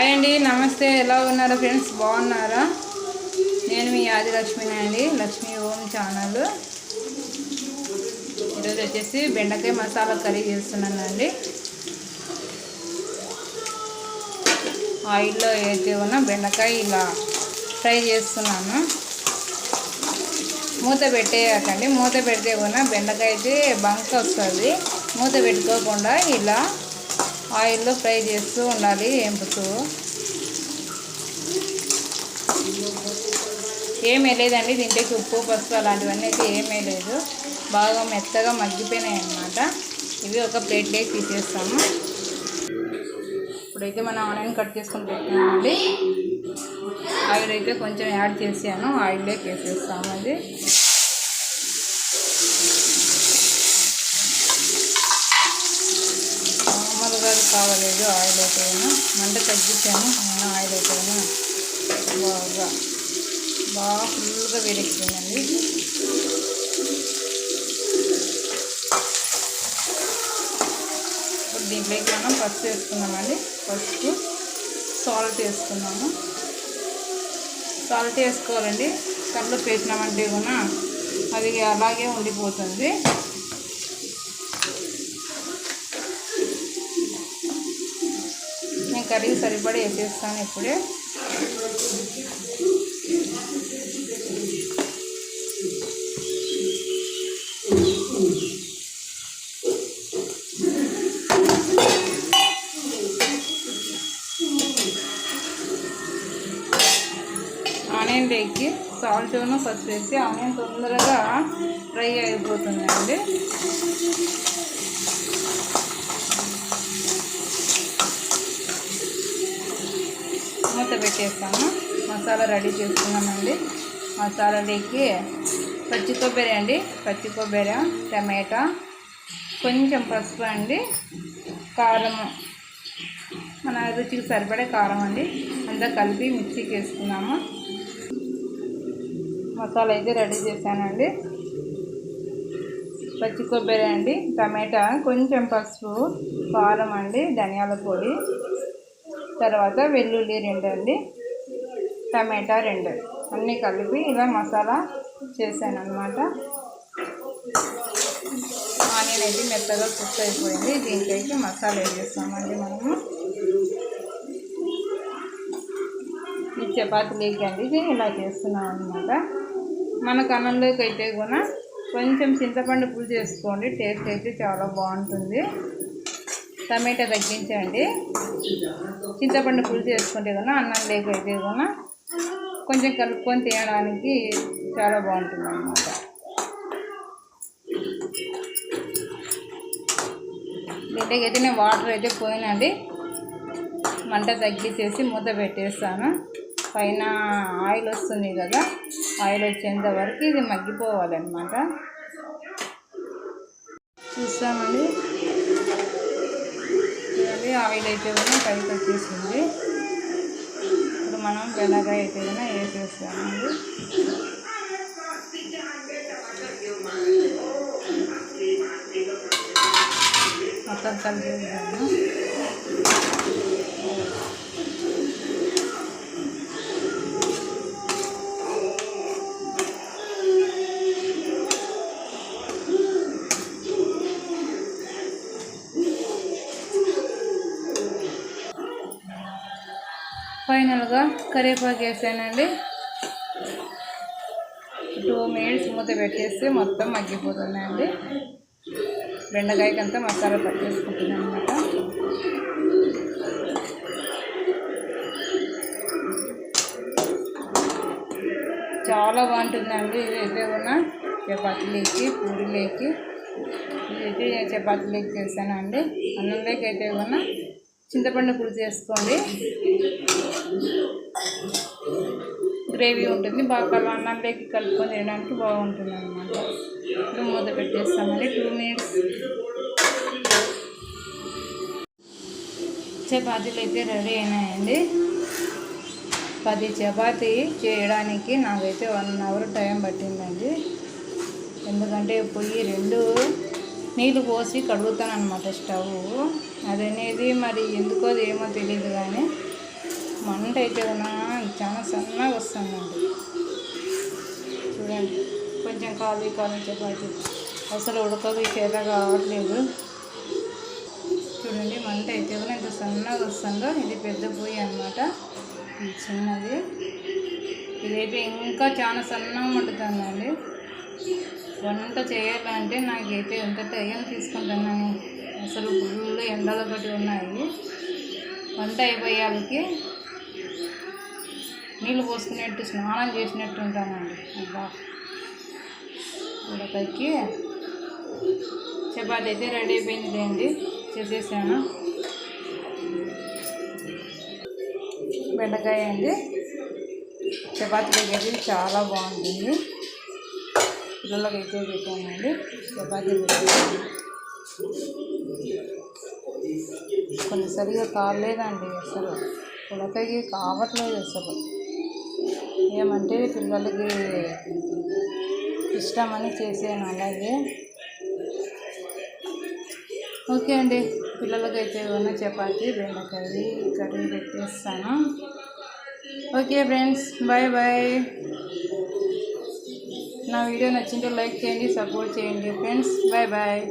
Hi అండి నమస్తే. ఎలా ఉన్నారు ఫ్రెండ్స్? బాగున్నారా? నేను మీ ఆదిలక్ష్మిని అండి లక్ష్మీ ఓం ఛానల్. ఈరోజు వచ్చేసి బెండకాయ మసాలా కర్రీ చేస్తున్నానండి ఆయిల్లో అయితే ఉన్న బెండకాయ ఇలా ఫ్రై చేస్తున్నాను. మూత పెట్టేయకండి. మూత పెడితే కూడా బెండకాయ అయితే బంక్ వస్తుంది. మూత పెట్టుకోకుండా ఇలా ఆయిల్లో ఫ్రై చేస్తూ ఉండాలి ఎంపుతూ ఏమీ లేదండి దీంట్లోకి ఉప్పు పసుపు అలాంటివన్నీ అయితే ఏమీ లేదు బాగా మెత్తగా మగ్గిపోయినాయి అన్నమాట ఇవి ఒక ప్లేట్లోకి తీసేస్తాము. ఇప్పుడైతే మనం ఆనియన్ కట్ చేసుకుని పెట్టామండి. ఆయిల్ అయితే కొంచెం యాడ్ చేసాను ఆయిల్లోకి వేసేస్తాము అది మామూలుగా కావలేదు ఆయిల్ అయిపోయినా మంట తగ్గించాను అయినా ఆయిల్ అయిపోయినా బాగా బాగా ఫుల్గా వేడెక్కిపోయిందండి. ఇప్పుడు దీంట్లోకి మనం పసుపు వేసుకున్నామండి పసుపు సాల్ట్ వేసుకున్నాము సాల్ట్ వేసుకోవాలండి. కళ్ళు పెట్టినామంటే కూడా అది అలాగే ఉండిపోతుంది. కర్రీ సరిపడి వేసేస్తాను ఇప్పుడే. ఆనియన్ లేకి సాల్ట్ను ఫస్ట్ వేసి ఆనియన్ తొందరగా ఫ్రై అయిపోతుందండి. మూత పెట్టేస్తాము మసాలా రెడీ చేసుకున్నామండి. మసాలాలోకి పచ్చి కొబ్బరి అండి. పచ్చి కొబ్బరి టమాటా కొంచెం పసుపు అండి. కారము మన రుచికి సరిపడే కారం అండి. అంతా కలిపి మిక్సీకి వేసుకున్నాము. మసాలా అయితే రెడీ చేశానండి. పచ్చి కొబ్బరి అండి టమాటా కొంచెం పసుపు కారం అండి ధనియాల పొడి. తర్వాత వెల్లుల్లి రెండు అండి. టమాటా రెండు. అన్నీ కలిపి ఇలా మసాలా చేశాను అనమాట ఆనియన్ అయితే మెత్తగా కుక్ అయిపోయింది. దీంట్లోకి మసాలా వేసేస్తామండి మనము? ఈ చపాతీలోకి అండి. ఇలా చేస్తున్నాం అనమాట మన కన్నంలోకి అయితే కూడా కొంచెం చింతపండు పులుసు చేసుకోండి టేస్ట్ అయితే చాలా బాగుంటుంది. టమాటా తగ్గించండి. చింతపండు పులుసు చేసుకుంటే కన్నా అన్నం లేక అయితే కొంచెం కలుపుకొని తినడానికి చాలా బాగుంటుంది అన్నమాట దీంట్లోకి అయితే నేను వాటర్ అయితే పోయినండి. మంట తగ్గించేసి మూత పెట్టేస్తాను. పైన ఆయిల్ వస్తుంది కదా ఆయిల్ వచ్చేంత వరకు ఇది మగ్గిపోవాలన్నమాట. చూస్తామండి. అది ఆయిల్ అయితే కూడా పైకి వచ్చేసింది ఇప్పుడు మనం బెండకాయ అయితే కూడా వేసేస్తామండి. మొత్తం కలిపి ఫైనల్గా కరివేపాకు వేసానండి. టూ మినిట్స్ మూత పెట్టేస్తే మొత్తం మగ్గిపోతుందండి బెండకాయకి అంతా మసాలా పట్టేసుకుంటున్నాను అనమాట చాలా బాగుంటుందండి ఇదైతే కూడా చపాతీలోకి పూరీలోకి. ఇదైతే చపాతీలేకి చేశానండి. అన్నంలోకి అయితే కూడా చింతపండు పులుసు చేసుకోండి. గ్రేవీ ఉంటుంది. బాగా అన్నంలోకి కలుపుకొని తినడానికి బాగుంటుంది అనమాట ఇప్పుడు మూత పెట్టేస్తామండి టూ మినిట్స్. చపాతీలు అయితే రెడీ అయినాయండి. పది చపాతీ చేయడానికి నాకైతే వన్ అవర్ టైం పట్టిందండి. ఎందుకంటే పొయ్యి రెండు నీళ్ళు పోసి కడుగుతాను అనమాట స్టవ్. అది అనేది మరి ఎందుకో ఏమో తెలియదు కానీ మంట అయితే ఉన్నా చాలా సన్నగా వస్తుందండి. చూడండి కొంచెం ఖాళీ ఖాళీ చపాతి అసలు ఉడకదు చేత కావట్లేదు. చూడండి మంట అయితే కూడా ఎంత సన్నగా వస్తుందో ఇది పెద్ద పొయ్యి అనమాట ఇది చిన్నది. ఇదైతే ఇంకా చాలా సన్నగా మండుతుందండి. వంట చేయాలంటే నాకైతే ఎంత టైం తీసుకుంటున్నాను అసలు గుళ్ళు ఎండలు ఒకటి ఉన్నాయి. వంట అయిపోయాలకి నీళ్ళు పోసుకునేట్టు స్నానం చేసినట్టు ఉంటానండి. అబ్బా. ఉడకకి చపాతి అయితే రెడీ అయిపోయింది లేండి చేసేసాను. బెండకాయ అండి. చపాతీ దగ్గర చాలా బాగుంటుంది. పిల్లలకి అయితే పెట్టానండి చపాతీ పెట్టాను కొన్ని సరిగా కాలేదండి అసలు. ఉడకకి కావట్లేదు అసలు. ఏమంటే పిల్లలకి ఇష్టమని చేసాను అలాగే. ఓకే అండి. పిల్లలకైతే ఉన్న చపాతి బెండకాయ కర్రీ పెట్టేస్తాను. Okay friends bye bye. నా వీడియో నచ్చింటే లైక్ చేయండి సపోర్ట్ చేయండి. Friends bye bye